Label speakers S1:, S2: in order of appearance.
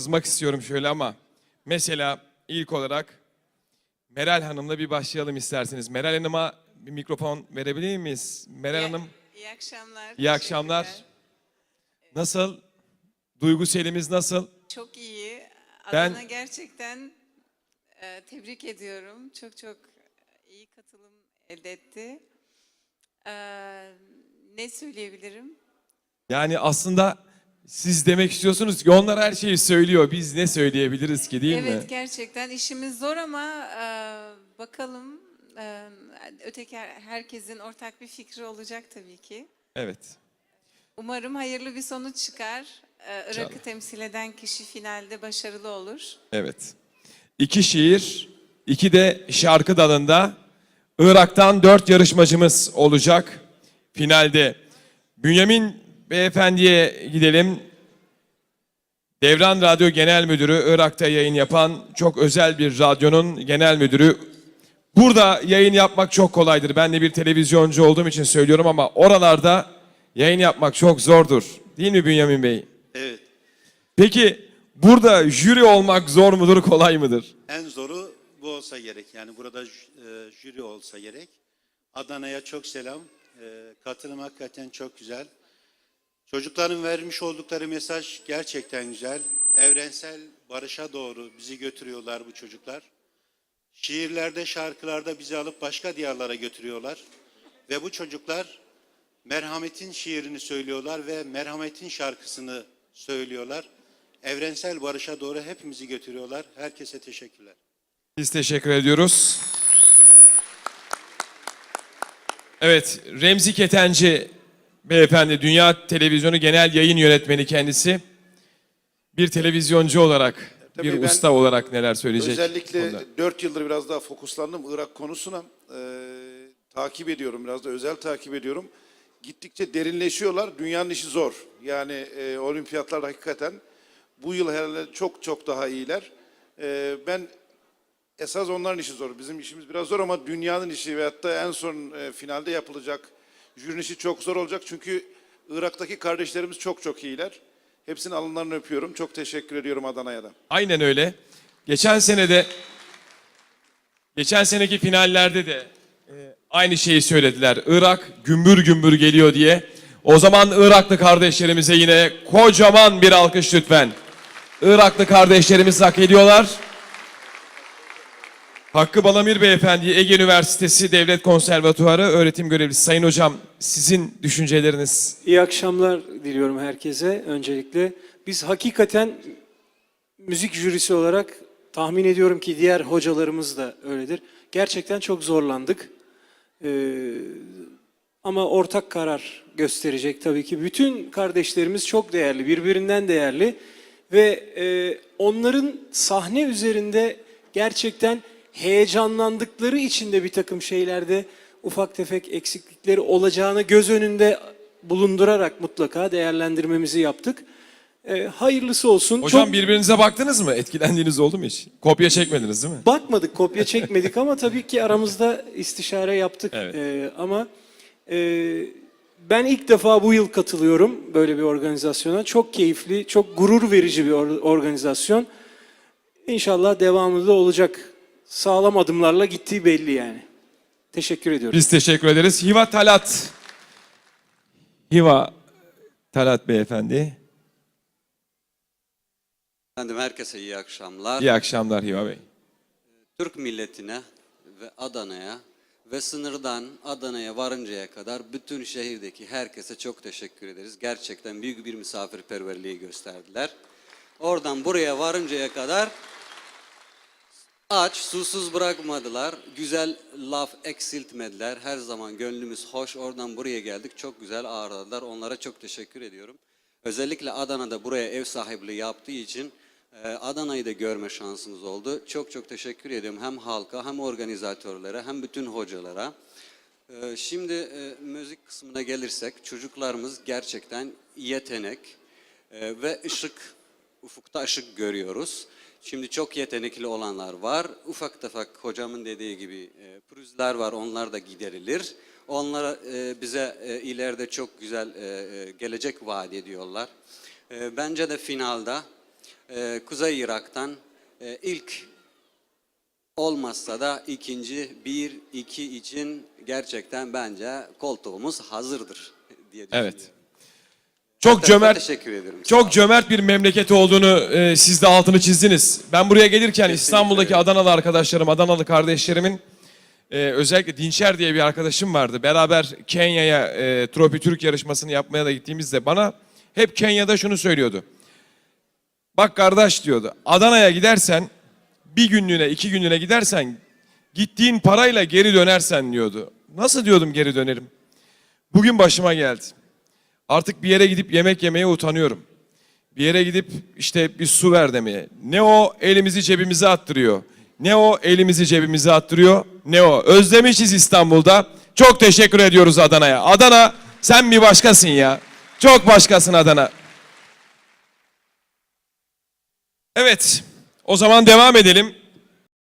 S1: kızmak istiyorum şöyle ama mesela ilk olarak Meral Hanım'la bir başlayalım isterseniz. Meral Hanım'a bir mikrofon verebilir miyiz? Meral Hanım
S2: İyi akşamlar.
S1: iyi akşamlar.
S2: teşekkürler.
S1: Nasıl? Duygu selimiz nasıl?
S2: Çok iyi.
S1: Ben-
S2: gerçekten e, tebrik ediyorum. Çok çok iyi katılım elde etti. E, ne söyleyebilirim?
S1: Yani aslında siz demek istiyorsunuz ki onlar her şeyi söylüyor. Biz ne söyleyebiliriz ki değil
S2: evet
S1: mi?
S2: gerçekten işimiz zor ama e, bakalım e, öteki her- herkesin ortak bir fikri olacak tabii ki.
S1: Evet.
S2: Umarım hayırlı bir sonuç çıkar. E, Irak'ı
S1: İnşallah.
S2: temsil eden kişi finalde başarılı olur.
S1: Evet. İki şiir, iki de şarkı dalında Irak'tan dört yarışmacımız olacak finalde. Bünyamin Beyefendi'ye gidelim. Devran Radyo Genel Müdürü, Irak'ta yayın yapan çok özel bir radyonun genel müdürü. Burada yayın yapmak çok kolaydır. Ben de bir televizyoncu olduğum için söylüyorum ama oralarda yayın yapmak çok zordur. Değil mi Bünyamin Bey?
S3: Evet.
S1: Peki burada jüri olmak zor mudur, kolay mıdır?
S3: En zoru bu olsa gerek. Yani burada e, jüri olsa gerek. Adana'ya çok selam. E, katılım hakikaten çok güzel. Çocukların vermiş oldukları mesaj gerçekten güzel. Evrensel barışa doğru bizi götürüyorlar bu çocuklar. Şiirlerde, şarkılarda bizi alıp başka diyarlara götürüyorlar. Ve bu çocuklar merhametin şiirini söylüyorlar ve merhametin şarkısını söylüyorlar. Evrensel barışa doğru hepimizi götürüyorlar. Herkese teşekkürler.
S1: Biz teşekkür ediyoruz. Evet, Remzi Ketenci beyefendi, Dünya Televizyonu Genel Yayın Yönetmeni kendisi. Bir televizyoncu olarak,
S4: Tabii
S1: bir
S4: ben
S1: usta olarak neler söyleyecek?
S4: Özellikle
S1: konuda?
S4: 4 yıldır biraz daha fokuslandım Irak konusuna. Ee, takip ediyorum, biraz da özel takip ediyorum. Gittikçe derinleşiyorlar. Dünyanın işi zor. Yani e, olimpiyatlar hakikaten bu yıl herhalde çok çok daha iyiler. Ee, ben esas onların işi zor. Bizim işimiz biraz zor ama dünyanın işi veyahut da en son e, finalde yapılacak jürinin işi çok zor olacak. Çünkü Irak'taki kardeşlerimiz çok çok iyiler. Hepsinin alınlarını öpüyorum. Çok teşekkür ediyorum Adana'ya da.
S1: Aynen öyle. Geçen sene de geçen seneki finallerde de e, aynı şeyi söylediler. Irak gümbür gümbür geliyor diye. O zaman Iraklı kardeşlerimize yine kocaman bir alkış lütfen. Iraklı kardeşlerimiz hak ediyorlar. Hakkı Balamir Beyefendi Ege Üniversitesi Devlet Konservatuarı öğretim görevlisi. Sayın hocam sizin düşünceleriniz
S5: İyi akşamlar diliyorum herkese öncelikle. Biz hakikaten müzik jürisi olarak tahmin ediyorum ki diğer hocalarımız da öyledir. Gerçekten çok zorlandık. Ee, ama ortak karar gösterecek tabii ki. Bütün kardeşlerimiz çok değerli, birbirinden değerli. Ve e, onların sahne üzerinde gerçekten heyecanlandıkları için de bir takım şeylerde ufak tefek eksiklikleri olacağını göz önünde bulundurarak mutlaka değerlendirmemizi yaptık. E, hayırlısı olsun.
S1: Hocam
S5: Çok-
S1: birbirinize baktınız mı? Etkilendiğiniz oldu mu hiç? Kopya çekmediniz değil mi?
S5: Bakmadık, kopya çekmedik ama tabii ki aramızda istişare yaptık.
S1: Evet.
S5: Ee, ama e, ben ilk defa bu yıl katılıyorum böyle bir organizasyona. Çok keyifli, çok gurur verici bir or- organizasyon. İnşallah devamı da olacak. Sağlam adımlarla gittiği belli yani. Teşekkür ediyorum.
S1: Biz teşekkür ederiz. Hiva Talat. Hiva Talat beyefendi.
S6: Efendim herkese iyi akşamlar.
S1: İyi akşamlar Hiva Bey.
S6: Türk milletine ve Adana'ya ve sınırdan Adana'ya varıncaya kadar bütün şehirdeki herkese çok teşekkür ederiz. Gerçekten büyük bir misafirperverliği gösterdiler. Oradan buraya varıncaya kadar aç, susuz bırakmadılar. Güzel laf eksiltmediler. Her zaman gönlümüz hoş. Oradan buraya geldik. Çok güzel ağırladılar. Onlara çok teşekkür ediyorum. Özellikle Adana'da buraya ev sahipliği yaptığı için e, Adana'yı da görme şansımız oldu. Çok çok teşekkür ediyorum hem halka hem organizatörlere hem bütün hocalara. E, Şimdi e, müzik kısmına gelirsek çocuklarımız gerçekten yetenek ve ışık, ufukta ışık görüyoruz. Şimdi çok yetenekli olanlar var. Ufak tefek hocamın dediği gibi e, pürüzler var onlar da giderilir. Onlar e, bize e, ileride çok güzel e, e, gelecek vaat ediyorlar. E, bence de finalda e, Kuzey Irak'tan e, ilk olmazsa da ikinci bir iki için gerçekten bence koltuğumuz hazırdır diye düşünüyorum.
S1: Evet. Çok cömert,
S6: Teşekkür ederim.
S1: Çok cömert bir memleket olduğunu e, siz de altını çizdiniz. Ben buraya gelirken İstanbul'daki Adanalı arkadaşlarım, Adanalı kardeşlerimin e, özellikle Dinçer diye bir arkadaşım vardı. Beraber Kenya'ya e, Tropi Türk yarışmasını yapmaya da gittiğimizde bana hep Kenya'da şunu söylüyordu. Bak kardeş diyordu. Adana'ya gidersen bir günlüğüne, iki günlüğüne gidersen gittiğin parayla geri dönersen diyordu. Nasıl diyordum geri dönerim? Bugün başıma geldi. Artık bir yere gidip yemek yemeye utanıyorum. Bir yere gidip işte bir su ver demeye. Ne o elimizi cebimize attırıyor. Ne o elimizi cebimize attırıyor. Ne o. Özlemişiz İstanbul'da. Çok teşekkür ediyoruz Adana'ya. Adana sen bir başkasın ya. Çok başkasın Adana. Evet. O zaman devam edelim.